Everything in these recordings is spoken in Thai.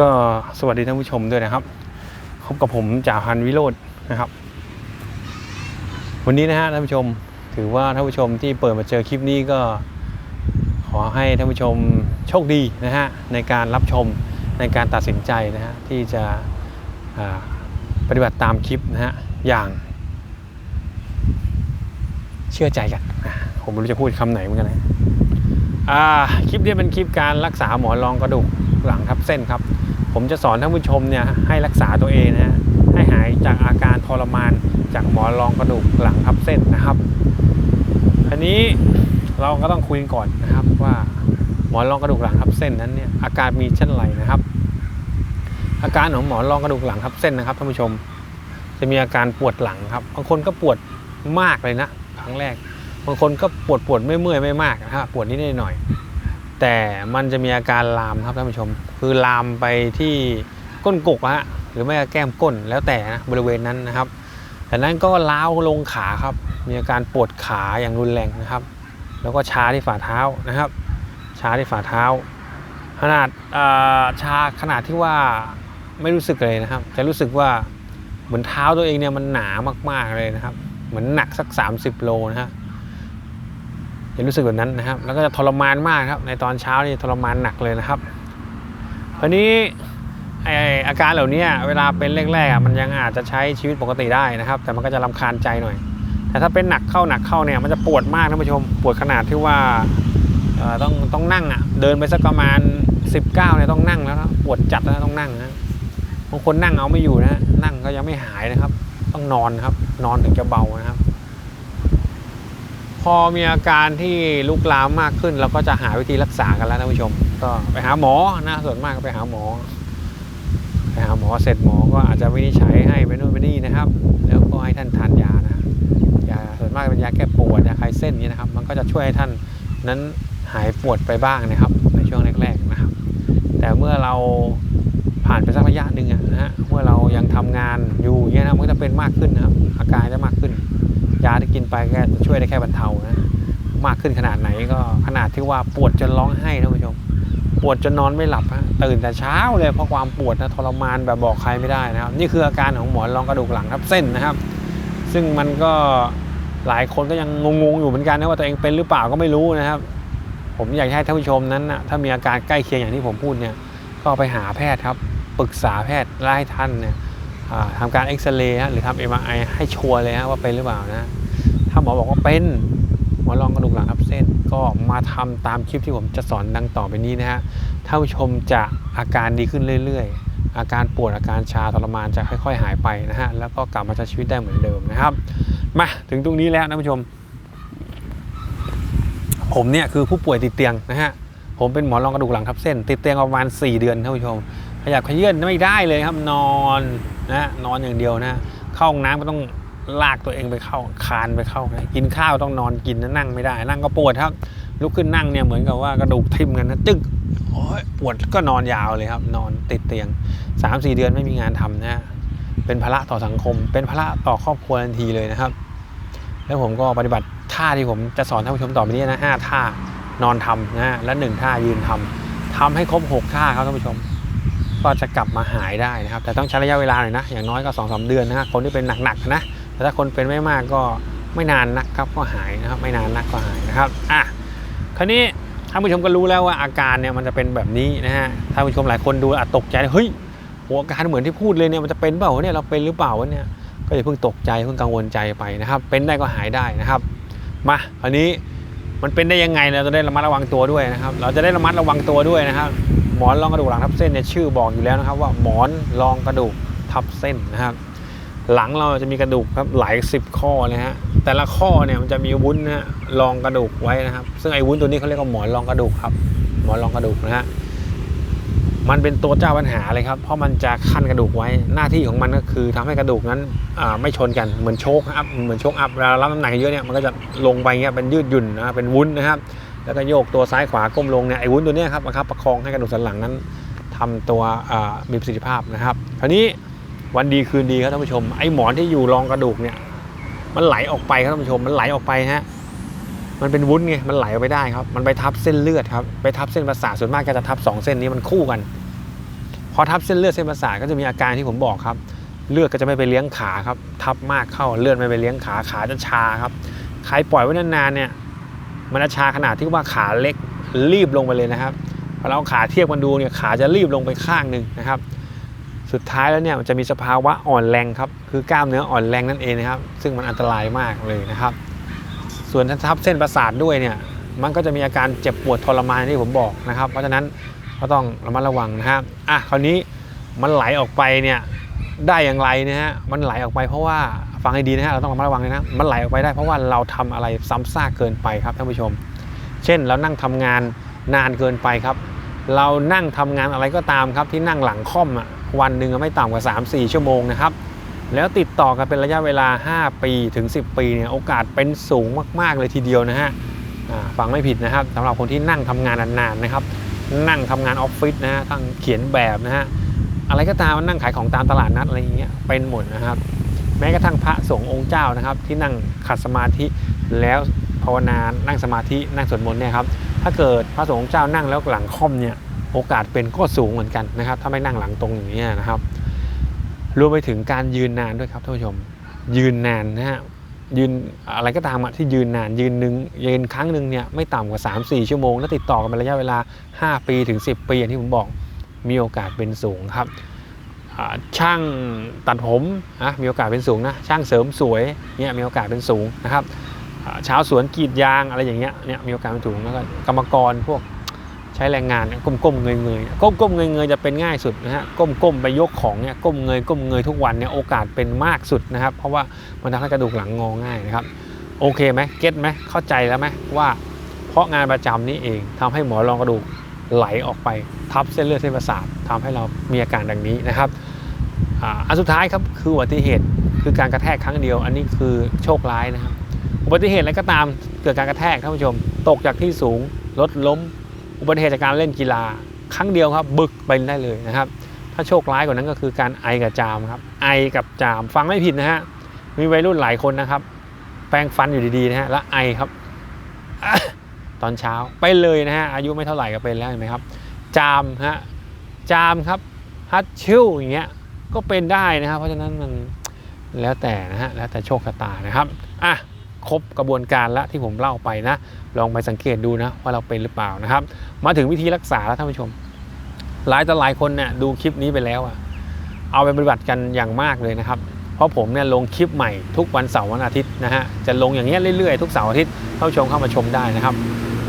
ก็สวัสดีท่านผู้ชมด้วยนะครับพบกับผมจ่าพันวิโรจน์นะครับ วันนี้นะฮะท่านผู้ชมถือว่าท่านผู้ชมที่เปิดมาเจอคลิปนี้ก็ ขอให้ท่านผู้ชมโชคดีนะฮะในการรับชมในการตัดสินใจนะฮะที่จะปฏิบัติตามคลิปนะฮะอย่างเชื่อใจกัน ผมไม่รู้จะพูดคำไหนเหมือนกันนะคลิปนี้เป็นคลิปการรักษาหมอนรองกระดูกหลังทับเส้นครับ ผมจะสอนท่านผู้ชมเนี่ยให้รักษาตัวเองนะฮะให้หายจากอาการทรมานจากหมอนรองกระดูกหลังทับเส้นนะครับ อันนี้เราก็ต้องคุยกันก่อนนะครับว่าหมอนรองกระดูกหลังทับเส้นนั้นเนี่ยอาการมีเช่นไรนะครับ อาการของหมอนรองกระดูกหลังทับเส้นนะครับท่านผู้ชม จะมีอาการปวดหลังครับบางคนก็ปวดมากเลยนะครั้งแรก บางคนก็ปวดปวดไม่เมื่อยไม่มากนะครับปวดนิดหน่อย แต่มันจะมีอาการลามครับท่านผู้ชม คือลามไปที่ก้นกกฮะหรือไม่ก็แก้มก้นแล้วแต่นะบริเวณนั้นนะครับจากนั้นก็ล้าวลงขาครับ มีอาการปวดขาอย่างรุนแรงนะครับ แล้วก็ชาที่ฝ่าเท้านะครับ ชาที่ฝ่าเท้า ขนาดาชาขนาดที่ว่าไม่รู้สึกเลยนะครับจะรู้สึกว่าเหมือนเท้าตัวเองเนี่ยมันหนามากๆเลยนะครับ เหมือนหนักสัก 30 โลนะฮะ จะรู้สึกแบบนั้นนะครับ แล้วก็จะทรมานมากครับ ในตอนเช้านี่ทรมานหนักเลยนะครับคราวนี้ไออาการเหล่านี้เวลาเป็นแรกๆมันยังอาจจะใช้ชีวิตปกติได้นะครับ แต่มันก็จะรำคาญใจหน่อย แต่ถ้าเป็นหนักเข้าหนักเข้าเนี่ยมันจะปวดมากท่านผู้ชมปวดขนาดที่ว่าต้องต้องนั่งอะเดินไปสักประมาณ 19เนี่ยต้องนั่งแล้วนะปวดจัดนะต้องนั่งนะบางคนนั่งเอาไม่อยู่นะนั่งก็ยังไม่หายนะครับ ต้องนอนครับ นอนถึงจะเบานะครับ พอมีอาการที่ลุกลามมากขึ้น เราก็จะหาวิธีรักษากันแล้วท่านผู้ชม ก็ไปหาหมอนะส่วนมากก็ไปหาหมอ ไปหาหมอเสร็จหมอก็อาจจะวินิจฉัยให้ไปนู่นไปนี่นะครับ แล้วก็ให้ท่านทานยานะยาส่วนมากเป็นยาแก้ปวดยาคลายเส้นนี้นะครับ มันก็จะช่วยให้ท่านนั้นหายปวดไปบ้างนะครับ ในช่วงแรกๆนะครับ แต่เมื่อเราผ่านไปสักระยะหนึ่งอะนะฮะเมื่อเรายังทำงานอยู่เงี้ยนะมันก็จะเป็นมากขึ้นนะครับ อาการจะมากขึ้น ยาที่กินไปก็ช่วยได้แค่บรรเทานะมากขึ้นขนาดไหนก็ขนาดที่ว่าปวดจนร้องไห้ท่านผู้ชม ปวดจนนอนไม่หลับฮะตื่นแต่เช้าเลยเพราะความปวดนะทรมานแบบบอกใครไม่ได้นะครับ นี่คืออาการของหมอนรองกระดูกหลังทับเส้นนะครับ ซึ่งมันก็หลายคนก็ยังงงๆอยู่เหมือนกันนะว่าตัวเองเป็นหรือเปล่าก็ไม่รู้นะครับ ผมอยากให้ท่านผู้ชมนั้นนะถ้ามีอาการใกล้เคียงอย่างที่ผมพูดเนี่ยก็ไปหาแพทย์ครับปรึกษาแพทย์และให้ท่านเนี่ย ทำการเอ็กซเรย์ฮะหรือทำเอ็มไอให้ชัวร์เลยฮะว่าเป็นหรือเปล่านะ ถ้าหมอบอกว่าเป็นหมอนรองกระดูกหลังทับเส้นก็มาทำตามคลิปที่ผมจะสอนดังต่อไปนี้นะฮะท่านผู้ชมจะอาการดีขึ้นเรื่อยๆ อาการปวดอาการชาทรมานจะค่อย ๆ หายไปนะฮะแล้วก็กลับมาใช้ชีวิตได้เหมือนเดิมนะครับ มาถึงตรงนี้แล้วท่านผู้ชม ผมเนี่ยคือผู้ป่วยติดเตียงนะฮะผมเป็นหมอนรองกระดูกหลังทับเส้น ติดเตียงประมาณ 4 เดือนท่านผู้ชมขยับขยื่นไม่ได้เลยครับนอน นะฮะนอนอย่างเดียวนะ เข้าห้องน้ำก็ต้องลากตัวเองไปเข้าคานไปเข้านะกินข้าวต้องนอนกินนะนั่งไม่ได้ นั่งก็ปวดครับ ลุกขึ้นนั่งเนี่ยเหมือนกับว่ากระดูกทิ่มกันนะจึ๊กปวดก็นอนยาวเลยครับ นอนติดเตียง 3-4 เดือนไม่มีงานทำนะเป็นภาระต่อสังคม เป็นภาระต่อครอบครัวทันทีเลยนะครับ แล้วผมก็ปฏิบัติท่าที่ผมจะสอนท่านผู้ชมต่อไปนี้นะห้าท่านอนทำนะฮะและหนึ่งท่ายืนทำทำให้ครบหกท่าครับท่านผู้ชม ก็จะกลับมาหายได้นะครับ แต่ต้องใช้ระยะเวลาหน่อยนะ อย่างน้อยก็2อสเดือนนะฮะคนที่เป็นหนักๆนะ แต่ถ้าคนเป็นไม่มากก็ไม่นานนักครับก็หายนะครับ ไม่นานนักก็หายนะครับ อะ คราวนี้ท่านผู้ชมก็รู้แล้วว่าอาการเนี่ยมันจะเป็นแบบนี้นะฮะ ท่านผู้ชมหลายคนดูอาจตกใจ เฮ้ยโหอาการเหมือนที่พูดเลยเนี่ยมันจะเป็นเปล่าเนี่ยเราเป็นหรือเปล่าวะเนี่ย ก็อย่าเพิ่งตกใจเพิ่งกังวลใจไปนะครับ เป็นได้ก็หายได้นะครับ มาคราวนี้มันเป็นได้ยังไงเราจะได้ระมัดระวังตัวด้วยนะครับ เราจะได้ระมัดระวังตัวด้วยนะครับ หมอนรองกระดูกหลังทับเส้นเนี่ยชื่อบอกอยู่แล้วนะครับว่าหมอนรองกระดูกทับเส้นนะครับ หลังเราจะมีกระดูกครับหลายสิบข้อเลยฮะแต่ละข้อเนี่ยมันจะมีวุ้นนะฮะรองกระดูกไว้นะครับ ซึ่งไอ้วุ้นตัวนี้เขาเรียกว่าหมอนรองกระดูกครับ หมอนรองกระดูกนะฮะมันเป็นตัวเจ้าปัญหาเลยครับ เพราะมันจะขั้นกระดูกไว้ หน้าที่ของมันก็คือทำให้กระดูกนั้นอ่าไม่ชนกัน เหมือนโชคอัพ เหมือนโชคอัพเวลารับน้ำหนักเยอะเนี่ย มันก็จะลงไปเงี้ย เป็นยืดหยุ่นนะ เป็นวุ้นนะครับ แล้วก็โยกตัวซ้ายขวาก้มลงเนี่ยไอ้วุ้นตัวนี้ครับบังคับประคองให้กระดูกสันหลังนั้นทำตัวมีประสิทธิภาพนะครับคราวนี้วันดีคืนดีครับท่านผู้ชมไอ้หมอนที่อยู่รองกระดูกเนี่ยมันไหลออกไปครับท่านผู้ชมมันไหลออกไปฮะมันเป็นวุ้นไงมันไหลออกไปได้ครับ มันไปทับเส้นเลือดครับไปทับเส้นประสาทส่วนมากก็จะทับสองเส้นนี้มันคู่กันพพอทับเส้นเลือดเส้นประสาทก็จะมีอาการที่ผมบอกครับ เลือดก็จะไม่ไปเลี้ยงขาครับทับมากเข้าเลือดไม่ไปเลี้ยงขาขาจะชาครับใครปล่อยไว้นานๆเนี่ย มันจะชาขนาดที่ว่าขาเล็กรีบลงไปเลยนะครับพอเราเอาขาเทียบกันดูเนี่ยขาจะรีบลงไปข้างหนึ่งนะครับ สุดท้ายแล้วเนี่ยมันจะมีสภาวะอ่อนแรงครับ คือกล้ามเนื้ออ่อนแรงนั่นเองนะครับ ซึ่งมันอันตรายมากเลยนะครับ ส่วนถ้าทับเส้นประสาทด้วยเนี่ยมันก็จะมีอาการเจ็บปวดทรมานที่ผมบอกนะครับ เพราะฉะนั้นก็ต้องระมัดระวังนะครับอะคราวนี้มันไหลออกไปเนี่ยได้อย่างไรนะฮะมันไหลออกไปเพราะว่า ฟังให้ดีนะฮะเราต้องระมัดระวังเลยนะมันไหลออกไปได้เพราะว่าเราทำอะไรซ้ำซากเกินไปครับท่านผู้ชม เช่นเรานั่งทำงานนานเกินไปครับ เรานั่งทำงานอะไรก็ตามครับที่นั่งหลังค่อมอะวันหนึ่งไม่ต่ำกว่า 3-4 ชั่วโมงนะครับแล้วติดต่อกันเป็นระยะเวลา 5 ปีถึง 10 ปีเนี่ยโอกาสเป็นสูงมาก ๆ เลยทีเดียวนะฮะฟังไม่ผิดนะครับสำหรับคนที่นั่งทำงานนานๆนะครับ นั่งทำงานออฟฟิศนะฮะทั้งเขียนแบบนะฮะอะไรก็ตามนั่งขายของตามตลาดนัดอะไรอย่างเงี้ยเป็นหมดนะครับ แม้กระทั่งพระสงฆ์องค์เจ้านะครับ ที่นั่งขัดสมาธิแล้วภาวนานั่งสมาธินั่งสวดมนต์เนี่ยครับถ้าเกิดพระสงฆ์องค์เจ้านั่งแล้วหลังค่อมเนี่ยโอกาสเป็นก็สูงเหมือนกันนะครับ ถ้าไม่นั่งหลังตรงอย่างนี้นะครับรวมไปถึงการยืนนานด้วยครับท่านผู้ชม ยืนนานนะฮะยืนอะไรก็ตามที่ยืนนานยืนหนึ่งยืนครั้งหนึ่งเนี่ยไม่ต่ำกว่า 3-4 ชั่วโมง แล้วติดต่อกันเป็นระยะเวลา 5 ปีถึง 10 ปีอย่างที่ผมบอกมีโอกาสเป็นสูงครับ ช่างตัดผมนะมีโอกาสเป็นสูงนะช่างเสริมสวยเนี่ยมีโอกาสเป็นสูงนะครับชาวสวนกรีดยางอะไรอย่างเงี้ยเนี่ยมีโอกาสเป็นสูงแล้วก็กรรมกรพวกใช้แรงงานเนี่ยก้มๆเงยๆก้มๆเงยจะเป็นง่ายสุดนะฮะก้มๆไปยกของเนี่ยก้มเงยก้มเงยทุกวันเนี่ยโอกาสเป็นมากสุดนะครับ เพราะว่ามันทำให้กระดูกหลังงอง่ายนะครับโอเคไหมเก็ตไหมเข้าใจแล้วไหมว่าเพราะงานประจำนี้เองทำให้หมอนรองกระดูกไหลออกไปทับเส้นเลือดเส้นประสาททำให้เรามีอาการดังนี้นะครับ อันสุดท้ายครับคืออุบัติเหตุคือการกระแทกครั้งเดียว อันนี้คือโชคร้ายนะครับอุบัติเหตุอะไรก็ตามเกิดการกระแทกท่านผู้ชม ตกจากที่สูงรถล้ม อุบัติเหตุจากการเล่นกีฬา ครั้งเดียวครับบึกไปได้เลยนะครับ ถ้าโชคร้ายกว่านั้นก็คือการไอกับจามครับไอกับจามฟังไม่ผิดนะฮะมีวัยรุ่นหลายคนนะครับ แปรงฟันอยู่ดีๆนะฮะแล้วไอครับ ตอนเช้าไปเลยนะฮะอายุไม่เท่าไหร่ก็เป็นแล้วเห็นไหมครับ จามฮะจามครับฮัตชิวอย่างเงี้ย ก็เป็นได้นะครับ เพราะฉะนั้นมันแล้วแต่นะฮะแล้วแต่โชคชะตานะครับอะครบกระบวนการละที่ผมเล่าไปนะ ลองไปสังเกตดูนะว่าเราเป็นหรือเปล่านะครับ มาถึงวิธีรักษาแล้วท่านผู้ชม หลายต่อหลายคนเนี่ยดูคลิปนี้ไปแล้วอะเอาไปปฏิบัติกันอย่างมากเลยนะครับ เพราะผมเนี่ยลงคลิปใหม่ทุกวันเสาร์วันอาทิตย์นะฮะจะลงอย่างเงี้ยเรื่อยๆทุกเสาร์อาทิตย์ท่านผู้ชมเข้ามาชมได้นะครับ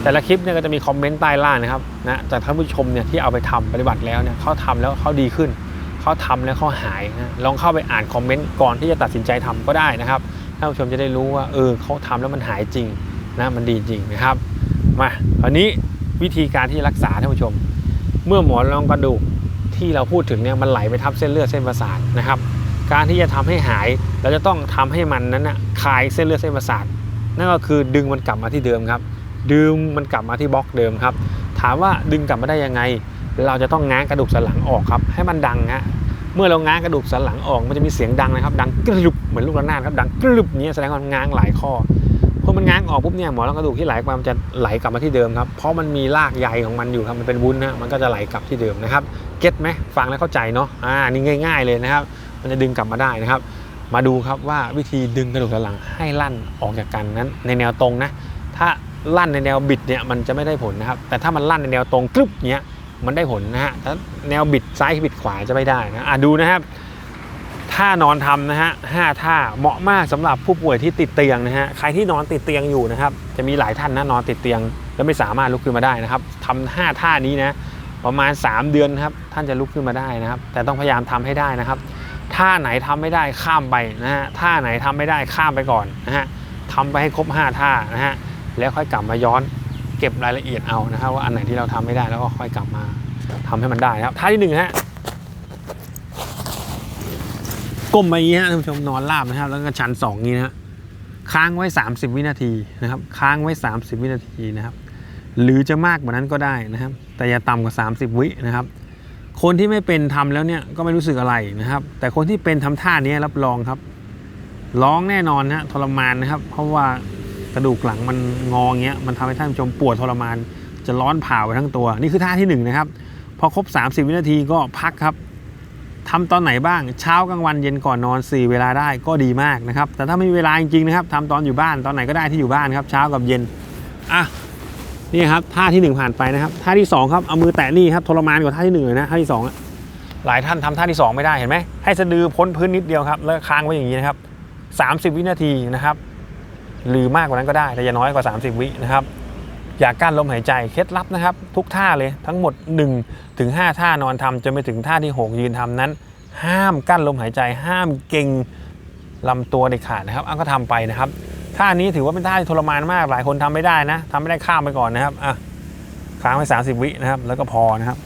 แต่ละคลิปเนี่ยก็จะมีคอมเมนต์ใต้ล่างนะครับนะจากท่านผู้ชมเนี่ยที่เอาไปทำปฏิบัติแล้วเนี่ยเขาทำแล้วเขาดีขึ้น เขาทำแล้วเขาหายนะลองเข้าไปอ่านคอมเมนต์ก่อนที่จะตัดสินใจทำก็ได้นะครับท่านผู้ชมจะได้รู้ว่าเออเขาทำแล้วมันหายจริงนะมันดีจริงนะครับมาคราวนี้วิธีการที่รักษาท่านผู้ชม เมื่อหมอนรองกระดูกที่เราพูดถึงเนี่ยมันไหลไปทับเส้นเลือดเส้นประสาทนะครับ การที่จะทำให้หายเราจะต้องทำให้มันนั้นนะคลายเส้นเลือดเส้นประสาทนั่นก็คือดึงมันกลับมาที่เดิมครับ ดึงมันกลับมาที่บล็อกเดิมครับ ถามว่าดึงกลับมาได้ยังไง เราจะต้องง้างกระดูกสันหลังออกครับ ให้มันดังฮะ เมื่อเราง้างกระดูกสันหลังออกมันจะมีเสียงดังนะครับ ดังกรึบเหมือนลูกระนาดครับดังกรึบเนี้ยแสดงว่ามันง้างหลายข้อพอมันง้างออกปุ๊บเนี่ยหมอนรองกระดูกที่ไหลมามันจะไหลกลับมาที่เดิมครับเพราะมันมีรากใยของมันอยู่ครับมันเป็นวุ้นนะมันก็จะไหลกลับที่เดิมนะครับเก็ตไหมฟังแล้วเข้าใจเนาะอ่านี่ง่าย ๆเลยนะครับ มันจะดึงกลับมาได้นะครับ มาดูครับว่าวิธีดึงกระดูกสันหลังให้ลั่นออกจากกันนั้นในแนวตรงนะ ถ้าลั่นในแนวบิดเนี่ยมันจะไม่ได้ผลนะครับ แต่ถ้ามันลั่นในแนวตรงกรึบเนี้ย มันได้ผลนะฮะถ้าแนวบิดซ้ายบิดขวาจะไม่ได้นะอะดูนะครับท่านอนทำนะฮะห้าท่าเหมาะมากสำหรับผู้ป่วยที่ติดเตียงนะฮะใครที่นอนติดเตียงอยู่นะครับ จะมีหลายท่านนะนอนติดเตียง แล้วไม่สามารถลุกขึ้นมาได้นะครับทำห้าท่านี้นะประมาณ 3 เดือนครับท่านจะลุกขึ้นมาได้นะครับ แต่ต้องพยายามทำให้ได้นะครับท่าไหนทำไม่ได้ข้ามไปนะฮะท่าไหนทำไม่ได้ข้ามไปก่อนนะฮะทำไปให้ครบ 5 ท่านะฮะแล้วค่อยกลับมาย้อน เก็บรายละเอียดเอานะครับว่าอันไหนที่เราทำไม่ได้แล้วก็ค่อยกลับมาทำให้มันได้นะครับท่าที่หนึ่งฮะก้มไปอย่างนี้ฮะท่านผู้ชมนอนราบนะครับ แล้วก็ชันสองนี้นะฮะค้างไว้ 30 วินาทีนะครับ ค้างไว้ 30 วินาทีนะครับ หรือจะมากกว่านั้นก็ได้นะครับ แต่อย่าต่ำกว่า 30 วินะครับ คนที่ไม่เป็นทำแล้วเนี่ยก็ไม่รู้สึกอะไรนะครับ แต่คนที่เป็นทำท่านี้รับรองครับ ร้องแน่นอนนะฮะทรมานนะครับ เพราะว่า กระดูกหลังมันงอเงี้ยมันทำให้ท่านผู้ชมปวดทรมาน จะร้อนเผาไปทั้งตัว นี่คือท่าที่หนึ่งนะครับพอครบ 30 วินาทีก็พักครับทำตอนไหนบ้างเช้ากลางวันเย็นก่อนนอน 4 เวลาได้ก็ดีมากนะครับ แต่ถ้าไม่มีเวลาจริงๆนะครับทำตอนอยู่บ้านตอนไหนก็ได้ที่อยู่บ้านครับ เช้ากับเย็นอะนี่ครับท่าที่ 1 ผ่านไปนะครับท่าที่ 2 ครับเอามือแตะนี่ครับทรมานกว่าท่าที่1เลยนะท่าที่2อะหลายท่านทำท่าที่ 2 ไม่ได้เห็นไหมให้สะดือพ้นพื้นนิดเดียวครับแล้วค้างไว้อย่างนี้นะครับ30 วินาทีนะครับ หรือมากกว่านั้นก็ได้แต่อย่าน้อยกว่า 30 วินะครับอย่ากั้นลมหายใจเคล็ดลับนะครับ ทุกท่าเลยทั้งหมด 1 ถึง 5 ท่านอนทำจนไปถึงท่าที่ 6 ยืนทำนั้น ห้ามกั้นลมหายใจ ห้ามเก่งลำตัวเด็ดขาดนะครับอะก็ทำไปนะครับท่านี้ถือว่าเป็นท่าที่ทรมานมากหลายคนทำไม่ได้นะทำไม่ได้ข้ามไปก่อนนะครับอะค้างไว้30 วินะครับ แล้วก็พอนะครับ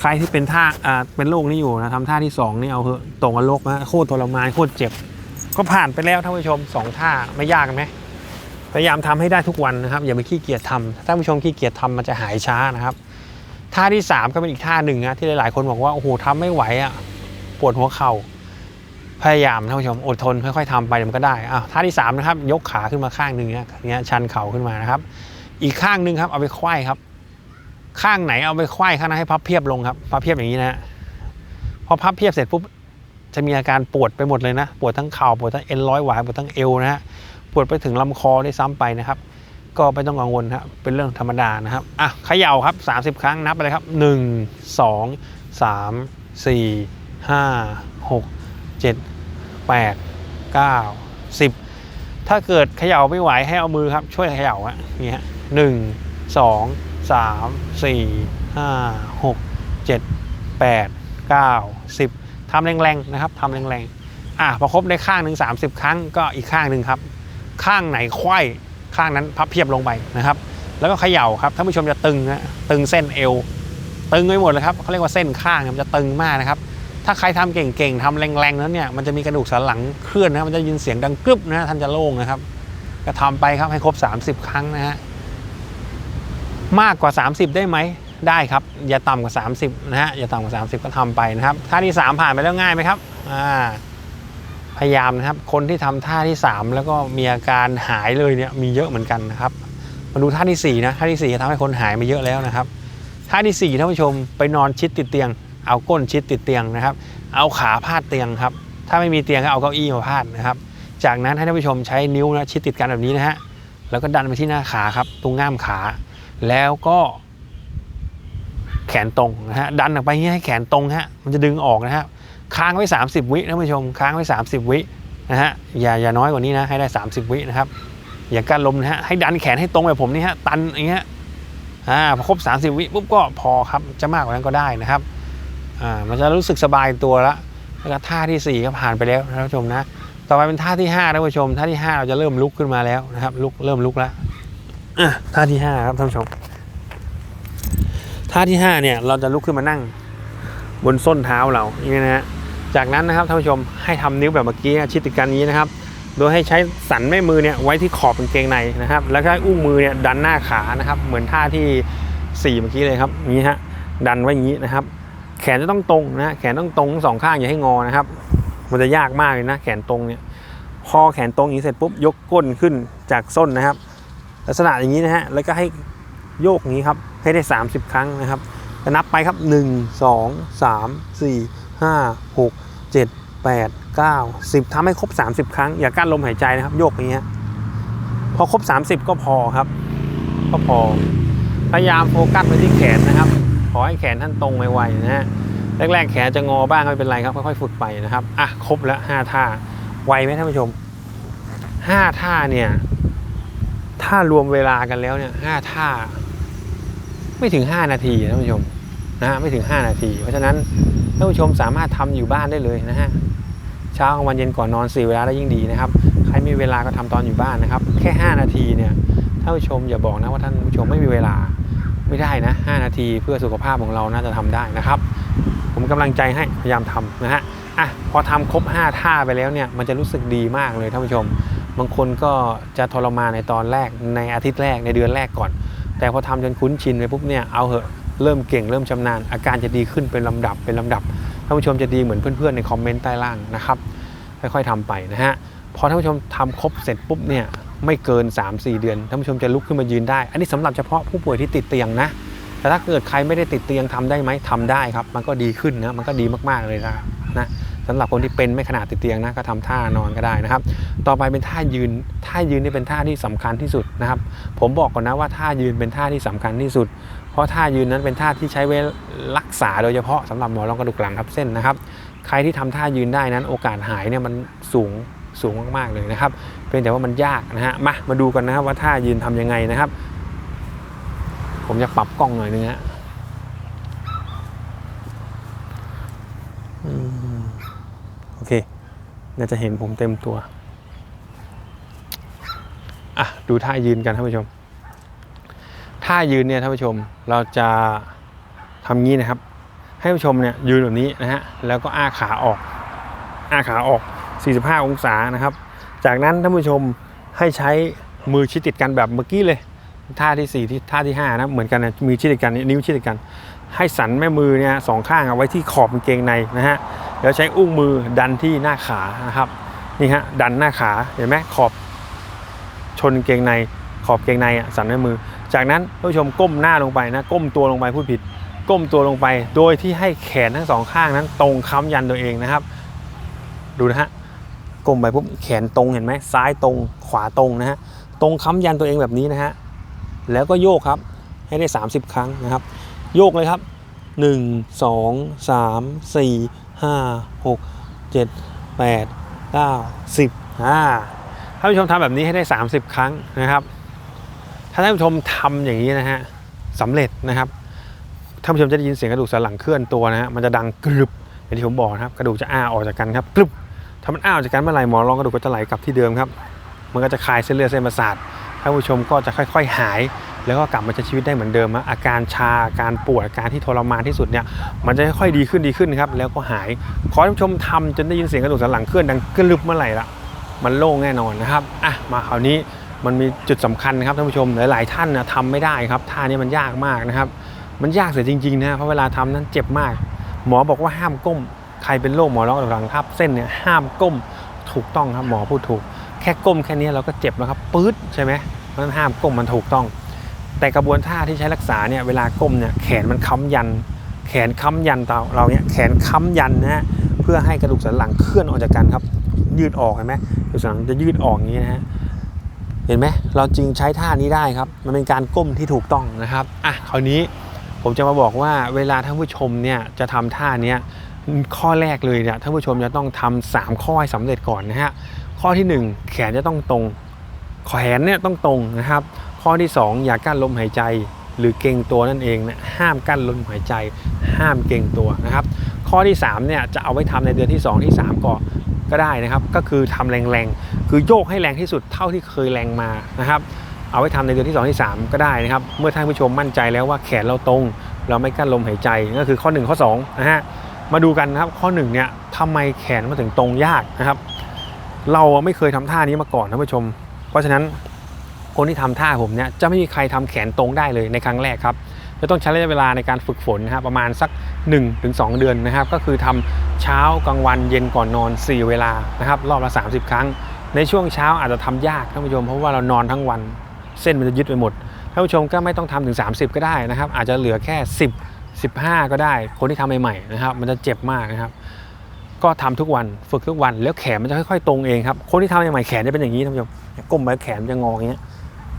ใครที่เป็นท่าอ่าเป็นโรคนี้อยู่นะทำท่าที่สองนี่เอาเถอะตรงกับโรคนะโคตรทรมานโคตรเจ็บ ก็ผ่านไปแล้วท่านผู้ชมสองท่าไม่ยากไหมพยายามทำให้ได้ทุกวันนะครับ อย่าไปขี้เกียจทำถ้าท่านผู้ชมขี้เกียจทำมันจะหายช้านะครับ ท่าที่ 3 ก็เป็นอีกท่าหนึ่งนะที่หลายๆคนบอกว่าโอ้โหทำไม่ไหวอะปวดหัวเข่าพยายามท่านผู้ชมอดทนค่อยๆทำไปมันก็ได้อะท่าที่3นะครับยกขาขึ้นมาข้างหนึ่งเนี้ยชันเข่าขึ้นมานะครับ อีกข้างหนึ่งครับเอาไปไขว้ครับ ข้างไหนเอาไปไขว้ข้างนั้นให้พับเพียบลงครับพับเพียบอย่างนี้นะฮะพอพับเพียบเสร็จปุ๊บ จะมีอาการปวดไปหมดเลยนะ ปวดทั้งเข่าปวดทั้งเอ็นร้อยหวายปวดทั้งเอวนะฮะปวดไปถึงลำคอได้ซ้ำไปนะครับ ก็ไม่ต้องกังวลครับเป็นเรื่องธรรมดานะครับอะเขย่าครับ 30 ครั้งนับไปเลยครับ 1 2 3 4 5 6 7 8 9 10 ถ้าเกิดเขย่าไม่ไหวให้เอามือครับ ช่วยเขย่าอะนี่ฮะหนึ่งสองสามสี่ห้าหกเจ็ดแปดเก้าสิบ ทำแรงๆนะครับทำแรงๆอะพอครบได้ข้างหนึ่ง30 ครั้งก็อีกข้างหนึ่งครับ ข้างไหนไขว้ข้างนั้นพับเพียบลงไปนะครับ แล้วก็เขย่าครับท่านผู้ชมจะตึงนะตึงเส้นเอวตึงไปหมดเลยครับเขาเรียกว่าเส้นข้างมันจะตึงมากนะครับ ถ้าใครทำเก่งๆทำแรงๆนั้นเนี่ยมันจะมีกระดูกสันหลังเคลื่อนนะมันจะยินเสียงดังกรึบนะท่านจะโล่งนะครับ ก็ทำไปครับให้ครบ 30 ครั้งนะฮะมากกว่า 30 ได้ไหม ได้ครับ อย่าต่ำกว่า 30 นะฮะ อย่าต่ำกว่า 30 ก็ทำไปนะครับ ท่าที่ 3 ผ่านไปแล้วง่ายไหมครับ อ่า พยายามนะครับ คนที่ทำท่าที่ 3 แล้วก็มีอาการหายเลยเนี่ยมีเยอะเหมือนกันนะครับ มาดูท่าที่4นะ ท่าที่4จะทำให้คนหายมาเยอะแล้วนะครับ ท่าที่4ท่านผู้ชมไปนอนชิดติดเตียง เอาก้นชิดติดเตียงนะครับ เอาขาพาดเตียงครับ ถ้าไม่มีเตียงก็เอาเก้าอี้มาพาดนะครับ จากนั้นให้ท่านผู้ชมใช้นิ้วนะชิดติดกันแบบนี้นะฮะ แล้วก็ดันไปที่หน้าขาครับ ตรงง่ามขา แล้วก็ แขนตรงนะฮะดันออกไปให้แขนตรงฮะมันจะดึงออกนะฮะค้างไว้ 30 วิท่านผู้ชมค้างไว้ 30 วินะฮะอย่าอย่าน้อยกว่านี้นะให้ได้ 30 วินะครับอย่ากั้นลมนะฮะให้ดันแขนให้ตรงแบบผมนี่ฮะตันอย่างเงี้ยอ่าพอครบ 30 วิปุ๊บก็พอครับจะมากกว่านั้นก็ได้นะครับอ่ามันจะรู้สึกสบายตัวละแล้วก็ท่าที่ 4 ก็ผ่านไปแล้วนะท่านผู้ชมนะต่อไปเป็นท่าที่5ท่านผู้ชมท่าที่ 5 เราจะเริ่มลุกขึ้นมาแล้วนะครับลุกเริ่มลุกแล้วอะท่าที่5ครับท่านผู้ชม ท่าที่5เนี่ยเราจะลุกขึ้นมานั่งบนส้นเท้าเราอย่างนี้นะฮะจากนั้นนะครับท่านผู้ชมให้ทำนิ้วแบบเมื่อกี้ชิดติดกันนี้นะครับ โดยให้ใช้สันแม่มือเนี่ยไว้ที่ขอบกางเกงในนะครับ แล้วก็อุ้งมือเนี่ยดันหน้าขานะครับ เหมือนท่าที่4เมื่อกี้เลยครับนี้ฮะดันไว้อย่างนี้นะครับ แขนจะต้องตรงนะแขนต้องตรงทั้งสองข้างอย่าให้งอนะครับ มันจะยากมากเลยนะ แขนตรงเนี่ยพอแขนตรงอย่างนี้เสร็จปุ๊บยกก้นขึ้นจากส้นนะครับ ลักษณะอย่างนี้นะฮะแล้วก็ให้โยกอย่างนี้ครับ ให้ได้ 30 ครั้งนะครับจะนับไปครับ 1 2 3 4 5 6 7 8 9 10ทำให้ครบ 30 ครั้ง อย่ากั้นลมหายใจนะครับ โยกอย่างเงี้ยพอครบ 30 ก็พอครับ ก็พอ พยายามโฟกัสไปที่แขนนะครับ ขอให้แขนท่านตรงไวๆนะฮะแรกๆแขนจะงอบ้างไม่เป็นไรครับค่อยๆฝึกไปนะครับอะครบแล้วห้าท่าไวไหมท่านผู้ชมห้าท่าเนี่ยถ้ารวมเวลากันแล้วเนี่ยห้าท่า ไม่ถึง 5 นาทีท่านผู้ชมนะฮะไม่ถึง 5 นาที เพราะฉะนั้นท่านผู้ชมสามารถทำอยู่บ้านได้เลยนะฮะเช้ากลางวันเย็นก่อนนอน4เวลาได้ยิ่งดีนะครับใครมีเวลาก็ทำตอนอยู่บ้านนะครับ แค่ 5 นาทีเนี่ยท่านผู้ชมอย่าบอกนะว่าท่านผู้ชมไม่มีเวลาไม่ได้นะ 5 นาทีเพื่อสุขภาพของเราน่าจะทำได้นะครับ ผมกำลังใจให้พยายามทำนะฮะอะพอทำครบ 5 ท่าไปแล้วเนี่ยมันจะรู้สึกดีมากเลยท่านผู้ชม บางคนก็จะทรมานในตอนแรกในอาทิตย์แรกในเดือนแรกก่อน แต่พอทำจนคุ้นชินไปปุ๊บเนี่ยเอาเหอะเริ่มเก่งเริ่มชำนาญ อาการจะดีขึ้นเป็นลำดับเป็นลำดับท่านผู้ชมจะดีเหมือนเพื่อนๆในคอมเมนต์ใต้ล่างนะครับค่อยๆทำไปนะฮะพอท่านผู้ชมทำครบเสร็จปุ๊บเนี่ยไม่เกิน 3-4 เดือนท่านผู้ชมจะลุกขึ้นมายืนได้ อันนี้สำหรับเฉพาะผู้ป่วยที่ติดเตียงนะแต่ถ้าเกิดใครไม่ได้ติดเตียงทำได้ไหมทำได้ครับ มันก็ดีขึ้นนะมันก็ดีมากๆเลยนะนะ สำหรับคนที่เป็นไม่ขนาดติดเตียงนะก็ทำท่านอนก็ได้นะครับ ต่อไปเป็นท่ายืน ท่ายืนนี่เป็นท่าที่สำคัญที่สุดนะครับ ผมบอกก่อนนะว่าท่ายืนเป็นท่าที่สำคัญที่สุด เพราะท่ายืนนั้นเป็นท่าที่ใช้ไว้รักษาโดยเฉพาะสำหรับหมอนรองกระดูกหลังทับเส้นนะครับ ใครที่ทำท่ายืนได้นั้น โอกาสหายเนี่ยมันสูงสูงมากๆเลยนะครับ เพียงแต่ว่ามันยากนะฮะ มา มาดูกันนะครับว่าท่ายืนทำยังไงนะครับ ผมจะปรับกล้องหน่อยนึงฮะอืม น่าจะเห็นผมเต็มตัว อะ ดูท่ายืนกันท่านผู้ชม ท่ายืนเนี่ยท่านผู้ชมเราจะทำงี้นะครับ ให้ผู้ชมเนี่ยยืนแบบนี้นะฮะ แล้วก็อ้าขาออก อ้าขาออก 45 องศานะครับ จากนั้นท่านผู้ชมให้ใช้มือชิดติดกันแบบเมื่อกี้เลย ท่าที่ 4 ที่ท่าที่ 5 นะ เหมือนกันนะมือชิดติดกันนิ้วชิดติดกัน ให้สันแม่มือเนี่ยสองข้างเอาไว้ที่ขอบกางเกงในนะฮะ แล้วใช้อุ้งมือดันที่หน้าขานะครับนี่ฮะดันหน้าขาเห็นไหมขอบชนเกงในขอบเกงในอะสันแม่มือ จากนั้นท่านผู้ชมก้มหน้าลงไปนะก้มตัวลงไปพูดผิด ก้มตัวลงไป โดยที่ให้แขนทั้งสองข้างนั้นตรงค้ำยันตัวเองนะครับ ดูนะฮะก้มไปปุ๊บแขนตรงเห็นไหมซ้ายตรงขวาตรงนะฮะตรงค้ำยันตัวเองแบบนี้นะฮะแล้วก็โยกครับให้ได้ 30 ครั้งนะครับ โยกเลยครับ 1 2 3 4 5 6 7 8 9 10อ่าท่านผู้ชมทำแบบนี้ให้ได้ 30 ครั้งนะครับ ถ้าท่านผู้ชมทำอย่างนี้นะฮะสำเร็จนะครับท่านผู้ชมจะได้ยินเสียงกระดูกสันหลังเคลื่อนตัวนะฮะมันจะดังกรึบอย่างที่ผมบอกนะครับ กระดูกจะอ้าออกจากกันครับกรึบถ้ามันอ้าออกจากกันเมื่อไหร่หมอนรองกระดูกก็จะไหลกลับที่เดิมครับ มันก็จะคลายเส้นเลือดเส้นประสาทท่านผู้ชมก็จะค่อย ๆ หาย แล้วก็กลับมาใช้ชีวิตได้เหมือนเดิมฮะอาการชาอาการปวดอาการที่ทรมานที่สุดเนี่ยมันจะค่อยๆดีขึ้นดีขึ้นครับแล้วก็หายขอท่านผู้ชมทำจนได้ยินเสียงกระดูกสันหลังเคลื่อนดังกรึบเมื่อไหร่ละมันโล่งแน่นอนนะครับอะมาคราวนี้มันมีจุดสำคัญนะครับท่านผู้ชมหลาย ๆ ท่านนะทำไม่ได้ครับท่านี้มันยากมากนะครับ มันยากเสียจริงๆนะเพราะเวลาทำนั้นเจ็บมาก หมอบอกว่าห้ามก้ม ใครเป็นโรคหมอนรองกหลังทับเส้นเนี่ยห้ามก้มถูกต้องครับหมอพูดถูก แค่ก้มแค่นี้เราก็เจ็บแล้วครับปื๊ดใช่ไหมเพราะนั้นห้ามก้มมันถูกต้อง แต่กระบวนท่าที่ใช้รักษาเนี่ยเวลาก้มเนี่ยแขนมันค้ำยัน แขนค้ำยันเราเราเนี่ยแขนค้ำยันนะฮะเพื่อให้กระดูกสันหลังเคลื่อนออกจากกันครับ ยืดออกเห็นไหมกระดูกสันหลังจะยืดออกอย่างนี้นะฮะเห็นไหมเราจึงใช้ท่านี้ได้ครับ มันเป็นการก้มที่ถูกต้องนะครับอะคราวนี้ผมจะมาบอกว่าเวลาท่านผู้ชมเนี่ยจะทำท่าเนี้ยข้อแรกเลยเนี่ยท่านผู้ชมจะต้องทำสามข้อให้สำเร็จก่อนนะฮะข้อที่หนึ่งแขนจะต้องตรงแขนเนี่ยต้องตรงนะครับ ข้อที่ 2 อย่ากั้นลมหายใจ หรือเกรงตัวนั่นเองนะห้ามกั้นลมหายใจ ห้ามเกรงตัวนะครับ ข้อที่3เนี่ยจะเอาไว้ทำในเดือนที่ 2 ที่ 3 ก่อนก็ได้นะครับ ก็คือทำแรงๆ คือโยกให้แรงที่สุดเท่าที่เคยแรงมานะครับ เอาไว้ทำในเดือนที่ 2 ที่ 3 ก็ได้นะครับ เมื่อท่านผู้ชมมั่นใจแล้วว่าแขนเราตรง เราไม่กั้นลมหายใจก็คือข้อ 1 ข้อ2นะฮะมาดูกันนะครับข้อ1เนี่ยทำไมแขนมาถึงตรงยากนะครับ เราไม่เคยทำท่านี้มาก่อนท่านผู้ชม เพราะฉะนั้น คนที่ทำท่าผมเนี่ยจะไม่มีใครทำแขนตรงได้เลยในครั้งแรกครับจะต้องใช้ระยะเวลาในการฝึกฝนนะครับประมาณสัก 1-2 เดือนนะครับ ก็คือทำเช้ากลางวันเย็นก่อนนอน 4 เวลานะครับ รอบละ 30 ครั้ง ในช่วงเช้าอาจจะทำยากท่านผู้ชมเพราะว่าเรานอนทั้งวัน เส้นมันจะยึดไปหมดท่านผู้ชมก็ไม่ต้องทำถึง 30 ก็ได้นะครับ อาจจะเหลือแค่ 10 15 ก็ได้ คนที่ทำใหม่ๆนะครับ มันจะเจ็บมากนะครับ ก็ทำทุกวันฝึกทุกวันแล้วแขนมันจะค่อยๆ ตรงเองครับคนที่ทำใหม่ๆแขนจะเป็นอย่างนี้ท่านผู้ชมก้มไปแขนมันจะงออย่างเงี้ย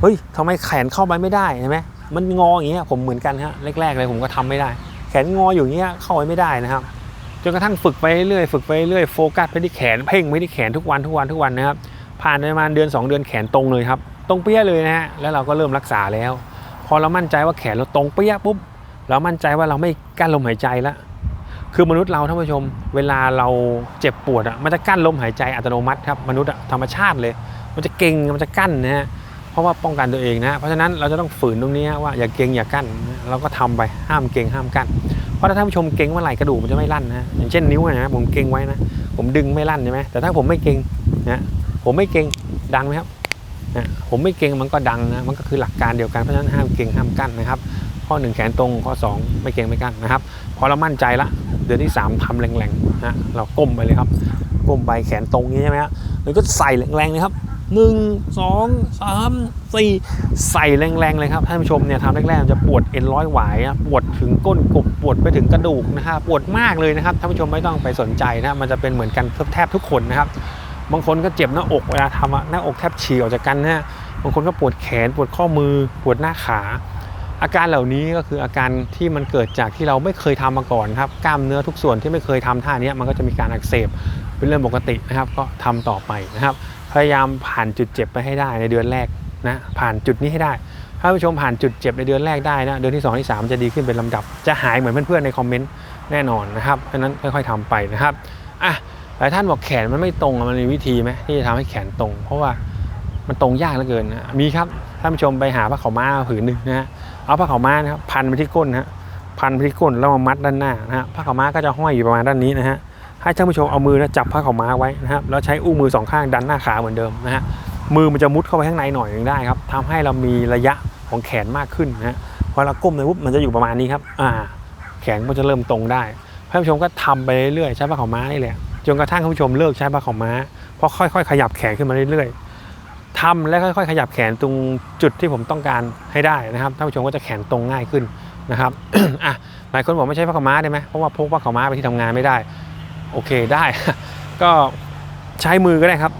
เฮ้ยทำไมแขนเข้าไปไม่ได้ใช่ไหมมันงออย่างเงี้ยผมเหมือนกันฮะแรกๆเลยผมก็ทำไม่ได้ แขนงออยู่อย่างเงี้ยเข้าไปไม่ได้นะครับจนกระทั่งฝึกไปเรื่อยฝึกไปเรื่อยโฟกัสไปที่แขนเพ่งไปที่แขนทุกวันทุกวันทุกวันนะครับผ่านไปประมาณเดือน 2 เดือนแขนตรงเลยครับตรงเปี้ยเลยนะฮะแล้วเราก็เริ่มรักษาแล้ว พอเรามั่นใจว่าแขนเราตรงเปี้ยปุ๊บเรามั่นใจว่าเราไม่กั้นลมหายใจแล้วคือมนุษย์เราท่านผู้ชม เวลาเราเจ็บปวดอะมันจะกั้นลมหายใจอัตโนมัติครับมนุษย์อะธรรมชาติเลย มันจะเก่งมันจะกั้นนะฮะ ราะว่าป้องกันตัวเองนะ เพราะฉะนั้นเราจะต้องฝืนตรงนี้ว่าอย่าเก่งอย่ากั้นเราก็ทำไปห้ามเก่งห้ามกั้น เพราะถ้าท่านผู้ชมเก่งเมื่อไหร่กระดูกมันจะไม่ลั่นนะอย่างเช่นนิ้วนะผมเก่งไว้นะผมดึงไม่ลั่นใช่ไหมแต่ถ้าผมไม่เก่งนะผมไม่เก่งดังไหมครับนะผมไม่เก่งมันก็ดังนะมันก็คือหลักการเดียวกันเพราะฉะนั้นห้ามเก่งห้ามกั้นนะครับ ข้อหนึ่งแขนตรงข้อสองไม่เก่งไม่กั้นนะครับพอเรามั่นใจละเดือนที่ 3ทำแรงๆนะเราก้มไปเลยครับก้มไปแขนตรงนี้ใช่ไหมฮะแล้วก็ใส่แรงๆเลยครับ หนึ่งสองสามสี่ใส่แรงๆเลยครับท่านผู้ชมเนี่ยทำแรกๆจะปวดเอ็นร้อยหวายปวดถึงก้นกบปวดไปถึงกระดูกนะครับปวดมากเลยนะครับท่านผู้ชมไม่ต้องไปสนใจนะมันจะเป็นเหมือนกันแทบทุกคนนะครับบางคนก็เจ็บหน้าอกเวลาทำอะหน้าอกแทบฉีกออกจากกันนะฮะบางคนก็ปวดแขนปวดข้อมือปวดหน้าขา อาการเหล่านี้ก็คืออาการที่มันเกิดจากที่เราไม่เคยทำมาก่อนครับกล้ามเนื้อทุกส่วนที่ไม่เคยทำท่านี้มันก็จะมีการอักเสบเป็นเรื่องปกตินะครับก็ทำต่อไปนะครับ พยายามผ่านจุดเจ็บไปให้ได้ในเดือนแรกนะผ่านจุดนี้ให้ได้ถ้าผู้ชมผ่านจุดเจ็บในเดือนแรกได้นะเดือนที่ 2 ที่ 3 จะดีขึ้นเป็นลำดับ จะหายเหมือนเพื่อนๆในคอมเมนต์แน่นอนนะครับเพราะนั้นค่อยๆทำไปนะครับอะหลายท่านบอกแขนมันไม่ตรงมันมีวิธีไหมที่จะทำให้แขนตรง เพราะว่ามันตรงยากเหลือเกินนะมีครับท่านผู้ชมไปหาผ้าขาวม้าผืนหนึ่งนะฮะ เอาผ้าขาวม้านะครับพันไปที่ก้นนะฮะพันไปที่ก้นแล้วมามัดด้านหน้านะฮะผ้าขาวม้าก็จะห้อยอยู่ประมาณด้านนี้นะฮะให้ท่านผู้ชมเอามือนะจับผ้าขาวม้าไว้นะครับแล้วใช้อุ้งมือสองข้างดันหน้าขาเหมือนเดิมนะฮะมือมันจะมุดเข้าไปข้างในหน่อยหนึงได้ครับทำให้เรามีระยะของแขนมากขึ้นนะฮะพอเราก้มไปปุ๊บมันจะอยู่ประมาณนี้ครับอ่าแขนก็จะเริ่มตรงได้ท่านผู้ชมก็ทำไปเรื่อยๆใช้ผ้าขาวม้านี่แหละจนกระทั่งท่านผู้ชมเลิกใช้ผ้าขาวม้าเพราะค่อยๆ ขยับแขนขึ้นมาเรื่อยๆ ทำและค่อยๆ ขยับแขนตรงจุดที่ผมต้องการให้ได้นะครับท่านผู้ชมก็จะแขนตรงง่ายขึ้นนะครับอะหลายคนบอกไม่ใช่ผ้าขาวม้าได้ไหมเพราะว่าพกผ้าขาวม้าไปที่ทำงานไม่ได้ โอเคได้ ก็ใช้มือก็ได้ครับ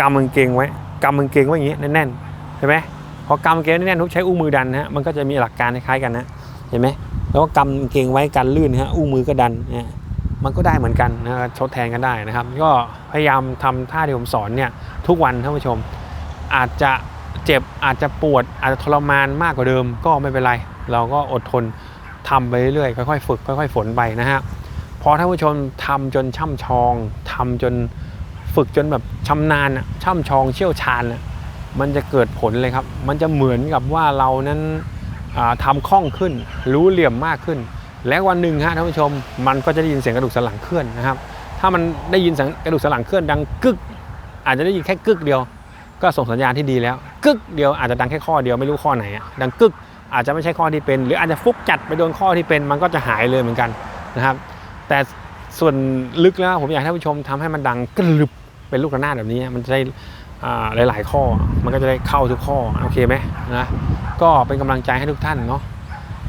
กำกางเกงไว้กำกางเกงไว้อย่างนี้แน่นๆเห็นไหมพอกำเกงแน่นๆทุกใช้อุ้งมือดันนะฮะมันก็จะมีหลักการคล้ายๆกันนะเห็นไหมแล้วก็กำเกงไว้กันลื่นฮะอุ้งมือก็ดันนะมันก็ได้เหมือนกันนะชดแทนกันได้นะครับ ก็พยายามทำท่าที่ผมสอนเนี่ยทุกวันท่านผู้ชม อาจจะเจ็บอาจจะปวด อาจจะทรมานมากกว่าเดิมก็ไม่เป็นไร เราก็อดทนทำไปเรื่อยๆค่อยๆฝึกค่อย ๆ ฝนไปนะฮะพอท่านผู้ชมทำจนช่ำชองทำจนฝึกจนแบบชำนาญอะช่ำชองเชี่ยวชาญอะมันจะเกิดผลเลยครับ มันจะเหมือนกับว่าเรานั้นอ่าทำคล่องขึ้น รู้เหลี่ยมมากขึ้น และวันหนึ่งฮะท่านผู้ชมมันก็จะได้ยินเสียงกระดูกสันหลังเคลื่อนนะครับ ถ้ามันได้ยินเสียงกระดูกสันหลังเคลื่อนดังกึก อาจจะได้ยินแค่กึกเดียว ก็ส่งสัญญาณที่ดีแล้ว กึกเดียวอาจจะดังแค่ข้อเดียวไม่รู้ข้อไหนอะดังกึกอาจจะไม่ใช่ข้อที่เป็น หรืออาจจะฟุกจัดไปโดนข้อที่เป็นมันก็จะหายเลยเหมือนกันนะครับ แต่ส่วนลึกแล้วผมอยากให้ผู้ชมทำให้มันดังกรึบเป็นลูกระนาดแบบนี้มันจะได้อ่าหลาย ๆ ข้อมันก็จะได้เข้าทุกข้อโอเคไหมนะก็เป็นกำลังใจให้ทุกท่านเนาะ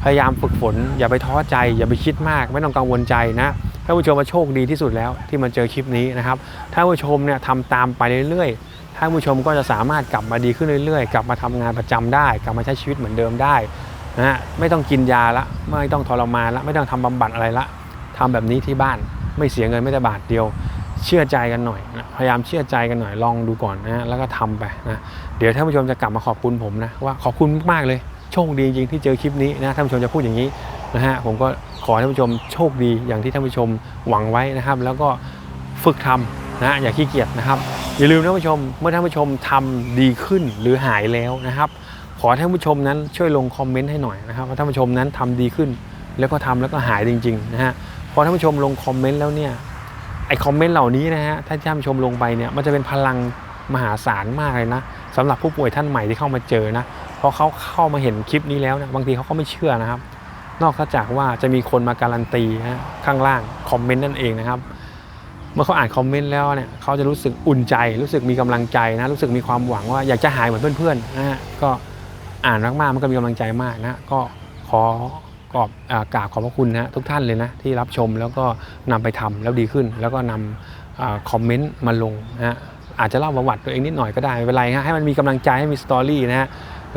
พยายามฝึกฝน อย่าไปท้อใจ อย่าไปคิดมาก ไม่ต้องกังวลใจนะท่านผู้ชมมาโชคดีที่สุดแล้วที่มาเจอคลิปนี้นะครับท่านผู้ชมเนี่ยทำตามไปเรื่อยๆ ท่านผู้ชมก็จะสามารถกลับมาดีขึ้นเรื่อยๆ กลับมาทำงานประจำได้ กลับมาใช้ชีวิตเหมือนเดิมได้นะฮะไม่ต้องกินยาละไม่ต้องทรมานละไม่ต้องทำบำบัดอะไรละทำแบบนี้ที่บ้านไม่เสียเงินไม่แต่บาทเดียว เชื่อใจกันหน่อยนะพยายามเชื่อใจกันหน่อยลองดูก่อนนะแล้วก็ทำไปนะเดี๋ยวท่านผู้ชมจะกลับมาขอบคุณผมนะว่าขอบคุณมากๆเลยโชคดีจริงๆที่เจอคลิปนี้นะท่านผู้ชมจะพูดอย่างนี้นะฮะผมก็ขอให้ท่านผู้ชมโชคดีอย่างที่ท่านผู้ชมหวังไว้นะครับ แล้วก็ฝึกทำนะอย่าขี้เกียจนะครับ อย่าลืมท่านผู้ชมเมื่อท่านผู้ชมทำดีขึ้นหรือหายแล้วนะครับ ขอท่านผู้ชมนั้นช่วยลงคอมเมนต์ให้หน่อยนะครับว่าท่านผู้ชมนั้นทำดีขึ้น แล้วก็ทำแล้วก็หายจริงๆนะฮะพอท่านผู้ชมลงคอมเมนต์แล้วเนี่ยไอคอมเมนต์เหล่านี้นะฮะถ้าท่านผู้ชมลงไปเนี่ยมันจะเป็นพลังมหาศาลมากเลยนะสำหรับผู้ป่วยท่านใหม่ที่เข้ามาเจอนะพอเขาเข้ามาเห็นคลิปนี้แล้วนะบางทีเขาก็ไม่เชื่อนะครับ นอกจากว่าจะมีคนมาการันตีนะข้างล่างคอมเมนต์นั่นเองนะครับ เมื่อเขาอ่านคอมเมนต์แล้วเนี่ยเขาจะรู้สึกอุ่นใจ รู้สึกมีกำลังใจนะ รู้สึกมีความหวังว่าอยากจะหายเหมือนเพื่อนๆนะฮะก็อ่านมากๆมันก็มีกำลังใจมากนะก็ขอกอบกราบขอบพระคุณนะทุกท่านเลยนะที่รับชมแล้วก็นำไปทำแล้วดีขึ้น แล้วก็นำอคอมเมนต์มาลงนะฮะอาจจะเล่าประวัติตัวเองนิดหน่อยก็ได้ไม่เป็นไรฮะให้มันมีกำลังใจให้มีสตอรี่นะฮะ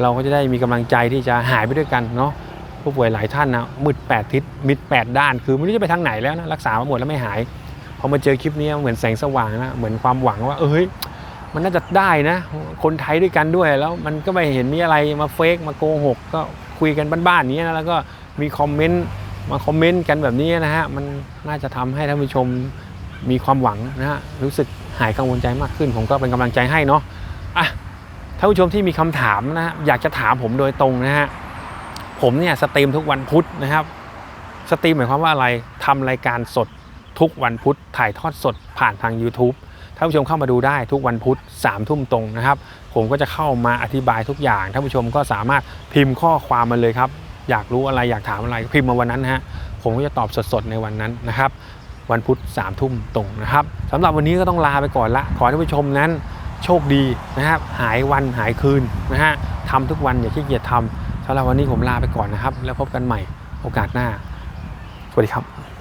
เราก็จะได้มีกำลังใจที่จะหายไปด้วยกันเนาะผู้ป่วยหลายท่านนะมืด 8 ทิศมิด 8 ด้าน คือไม่รู้จะไปทางไหนแล้วนะรักษามาหมดแล้วไม่หาย อมาเจอคลิปนี้เหมือนแสงสว่างนะเหมือนความหวังว่า เอ้ยมันน่าจะได้นะ คนไทยด้วยกันด้วยแล้วมันก็ไม่เห็นมีอะไรมาเฟกมาโกหก ก็คุยกันบ้านๆนี้นะแล้วก็มีคอมเมนต์มาคอมเมนต์กันแบบนี้นะฮะมันน่าจะทำให้ท่านผู้ชมมีความหวังนะฮะรู้สึกหายกังวลใจมากขึ้น ผมก็เป็นกำลังใจให้เนาะอะท่านผู้ชมที่มีคำถามนะฮะอยากจะถามผมโดยตรงนะฮะผมเนี่ยสตรีมทุกวันพุธนะครับสตรีมหมายความว่าอะไรทำรายการสด ทุกวันพุธถ่ายทอดสดผ่านทาง YouTube ท่านผู้ชมเข้ามาดูได้ทุกวันพุธ3ามทุ่มตรงนะครับ ผมก็จะเข้ามาอธิบายทุกอย่างท่านผู้ชมก็สามารถพิมพ์ข้อความมาเลยครับ อยากรู้อะไรอยากถามอะไรพิมพ์มาวันนั้นนะฮะผมก็จะตอบสดๆในวันนั้นนะครับ วันพุธ3ามทุ่มตรงนะครับสำหรับวันนี้ก็ต้องลาไปก่อนละ ขอท่านผู้ชมนั้นโชคดีนะครับ หายวันหายคืนนะฮะทำทุกวันอย่าขี้เกียจทำสำหรับวันนี้ผมลาไปก่อนนะครับ แล้วพบกันใหม่โอกาสหน้า สวัสดีครับ